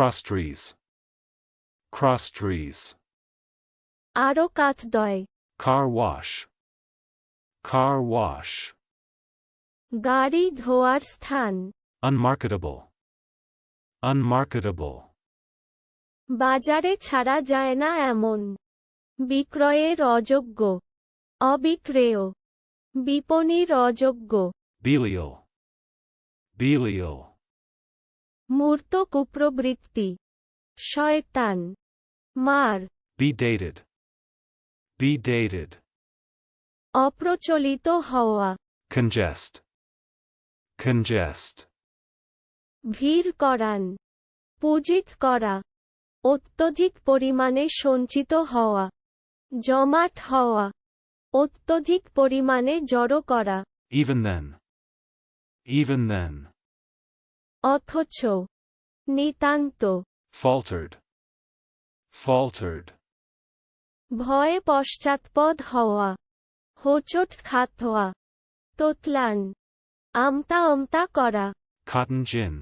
Cross trees. Cross trees. আরও কাথদয় Car wash. Car wash. গাড়ি ধোয়ার স্থান Unmarketable. Unmarketable. বাজারে ছাড়া যায় না এমন বিক্রয়ের অযোগ্য অবিক্রেয় বিপণীর অযোগ্য Belial. Belial. মূর্ত কুপ্রবৃত্তি শয়তান মার Be dated. Be dated. অপ্রচলিত হওয়া Congest. Congest. ভিড় করান পূজিত করা অত্যধিক পরিমাণে সঞ্চিত হওয়া জমাট হওয়া অত্যধিক পরিমাণে জড়ো করা Even then. Even then. অথচ নিতান্ত Faltered. Faltered. ভয়ে পশ্চাৎপদ হওয়া হোঁচট খাত হওয়া তোতলান আমতা আমতা করা Cotton gin.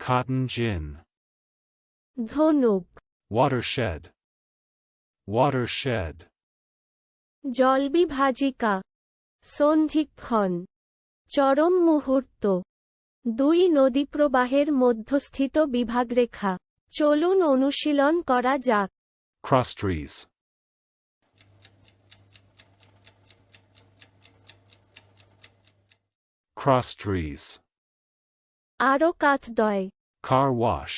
Cotton gin. ধনুক Watershed. Watershed. জলবিভাজিকা সন্ধিক্ষণ চরম মুহূর্ত দুই নদীপ্রবাহের মধ্যস্থিত বিভাগরেখা চলুন অনুশীলন করা যাক Cross trees. Cross trees. আরও কাথদয় Car wash.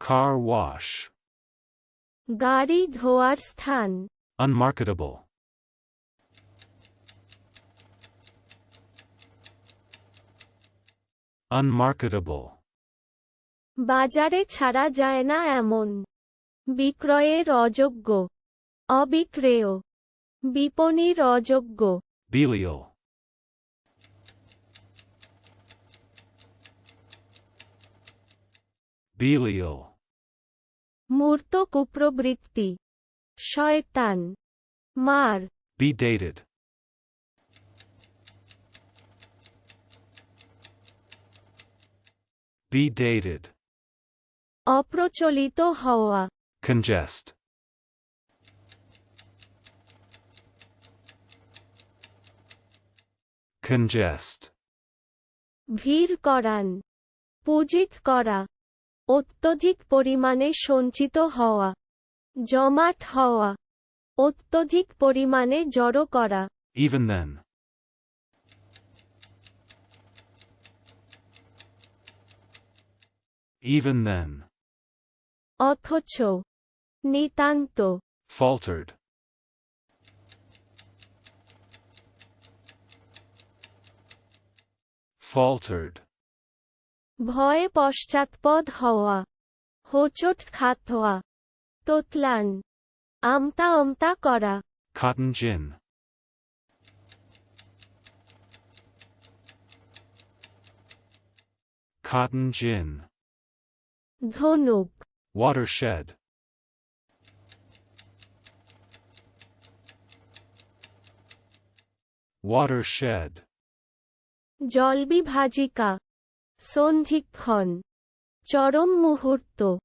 Car wash. গাড়ি ধোয়ার স্থান Unmarketable. Unmarketable. বাজারে ছাড়া যায় না এমন বিক্রয়ের অযোগ্য অবিক্রেয় বিপণীর অযোগ্য Belial. Belial. মূর্ত কুপ্রবৃত্তি শয়তান মার Be dated. Be dated. অপ্রচলিত হওয়া Congest. Congest. ভিড় করান পূজিত করা অত্যধিক পরিমাণে সঞ্চিত হওয়া জমাট হওয়া অত্যধিক পরিমাণে জড়ো করা Even then. Even then. অথচ নিতান্ত Faltered. Faltered. ভয়ে পশ্চাৎপদ হওয়া হোঁচট খাত হওয়া তোতলান আমতা আমতা করা Cotton gin. Cotton gin. ধনুক। Watershed. Watershed. জলবিভাজিকা। সন্ধিক্ষণ। চরম মুহূর্ত।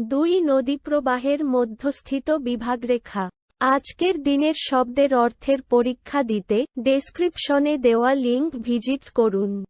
দুই নদীপ্রবাহের মধ্যস্থিত বিভাগরেখা। আজকের দিনের শব্দের অর্থের পরীক্ষা দিতে ডেসক্রিপশনে দেওয়া লিঙ্ক ভিজিট করুন।